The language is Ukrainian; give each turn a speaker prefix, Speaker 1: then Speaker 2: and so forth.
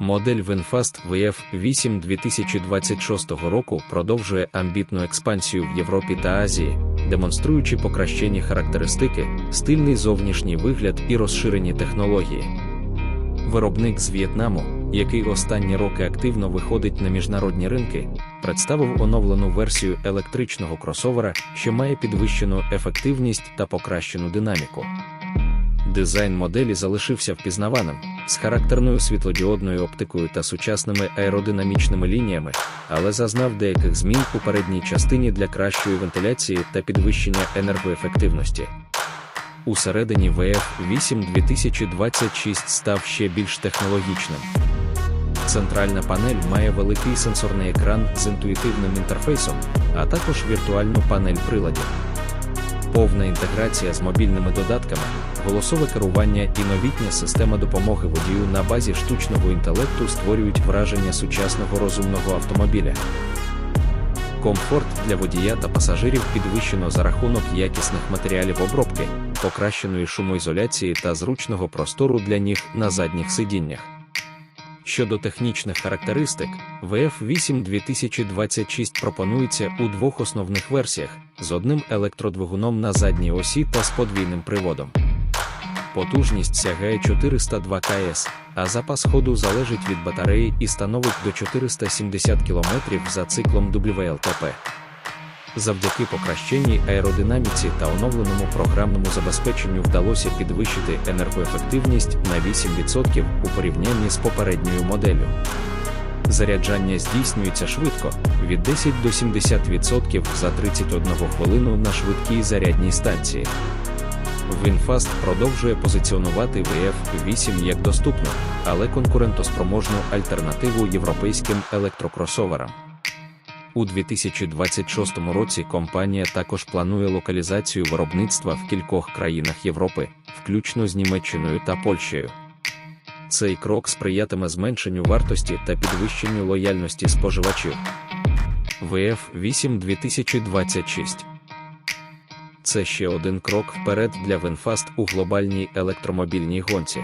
Speaker 1: Модель VinFast VF8 2026 року продовжує амбітну експансію в Європі та Азії, демонструючи покращені характеристики, стильний зовнішній вигляд і розширені технології. Виробник з В'єтнаму, який останні роки активно виходить на міжнародні ринки, представив оновлену версію електричного кросовера, що має підвищену ефективність та покращену динаміку. Дизайн моделі залишився впізнаваним, з характерною світлодіодною оптикою та сучасними аеродинамічними лініями, але зазнав деяких змін у передній частині для кращої вентиляції та підвищення енергоефективності. Усередині VF8 2026 став ще більш технологічним. Центральна панель має великий сенсорний екран з інтуїтивним інтерфейсом, а також віртуальну панель приладів. Повна інтеграція з мобільними додатками, голосове керування і новітня система допомоги водію на базі штучного інтелекту створюють враження сучасного розумного автомобіля. Комфорт для водія та пасажирів підвищено за рахунок якісних матеріалів обробки, покращеної шумоізоляції та зручного простору для ніг на задніх сидіннях. Щодо технічних характеристик, VF8 2026 пропонується у двох основних версіях з одним електродвигуном на задній осі та з подвійним приводом. Потужність сягає 402 КС, а запас ходу залежить від батареї і становить до 470 км за циклом WLTP. Завдяки покращеній аеродинаміці та оновленому програмному забезпеченню вдалося підвищити енергоефективність на 8% у порівнянні з попередньою моделлю. Заряджання здійснюється швидко від 10 до 70% за 31 хвилину на швидкій зарядній станції. VinFast продовжує позиціонувати VF8 як доступну, але конкурентоспроможну альтернативу європейським електрокросоверам. У 2026 році компанія також планує локалізацію виробництва в кількох країнах Європи, включно з Німеччиною та Польщею. Цей крок сприятиме зменшенню вартості та підвищенню лояльності споживачів. VF8 2026 це ще один крок вперед для VinFast у глобальній електромобільній гонці.